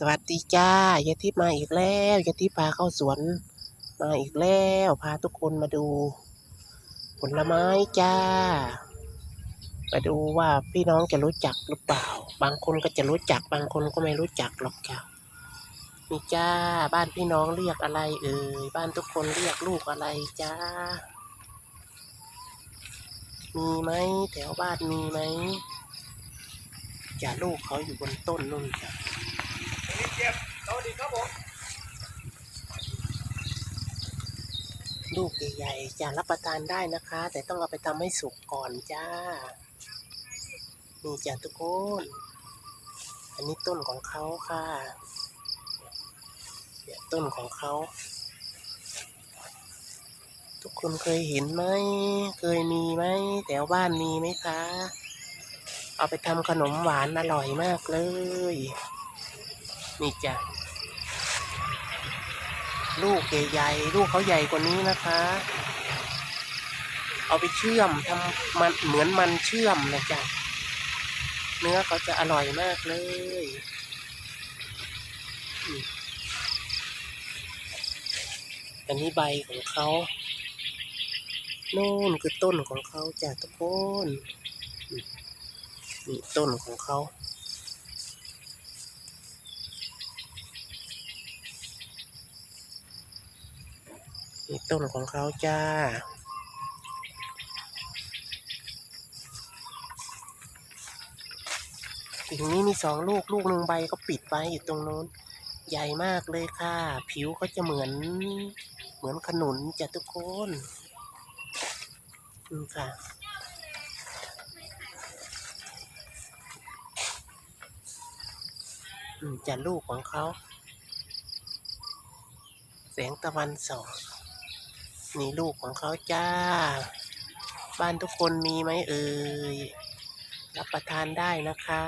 สวัสดีจ้ายายทิพย์มาอีกแล้วยายทิพย์พาเข้าสวนมาอีกแล้วพาทุกคนมาดู ผลไม้จ้า มาดูว่าพี่น้องจะรู้จักหรือเปล่า บางคนก็จะรู้จักบางคนก็ไม่รู้จักหรอกจ้านี่จ้าบ้านพี่น้องเรียกอะไร เอ่ยบ้านทุกคนเรียกลูกอะไรจ้า มีไหมแถวบ้านมีไหมจ้าลูกเขาอยู่บนต้นนู่นจ้ะ สวัสดีครับผมลูกใหญ่ๆจะรับประทานได้นะคะ แต่ต้องเอาไปทำให้สุกก่อนจ้านี่จ้ะทุกคน อันนี้ต้นของเขาค่ะเนี่ยต้นของเขา ทุกคนเคยเห็นไหม เคยมีไหมแถวบ้านมีไหมคะ เอาไปทำขนมหวานอร่อยมากเลย นี่จ้ะลูกใหญ่ๆลูกเขาใหญ่กว่านี้นะคะ เอาไปเชื่อมทำมันเหมือนมันเชื่อมนะจ๊ะเนื้อเขาจะอร่อยมากเลยอันนี้ใบของเขานู่นคือต้นของเขาจ้ะทุกคนมนี่ต้นของเขา นี่ต้นของเขาจ้า กิ่งนี้มีสองลูกลูกหนึ่งใบก็ปิดไว้อยู่ตรงนู้น ใหญ่มากเลยค่ะ ผิวเขาจะเหมือนเหมือนขนุนจ้ะทุกคนนี่ค่ะอืมจะลูกของเขา แสงตะวันส่อง นี่ลูกของเขาจ้า บ้านทุกคนมีไหมเอ่ย รับประทานได้นะคะ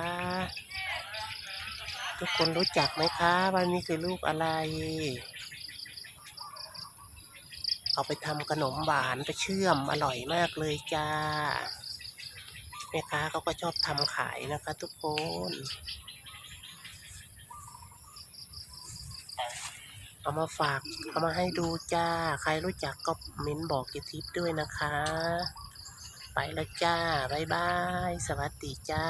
ทุกคนรู้จักไหมคะว่านี่คือลูกอะไร เอาไปทำขนมหวานไปเชื่อมอร่อยมากเลยจ้าแม่ค้าเขาก็ชอบทำขายนะคะทุกคน เอามาฝากเอามาให้ดูจ้า ใครรู้จักก็เม้นบอกเกทิปด้วยนะคะ ไปแล้วจ้า บ๊ายบาย สวัสดีจ้า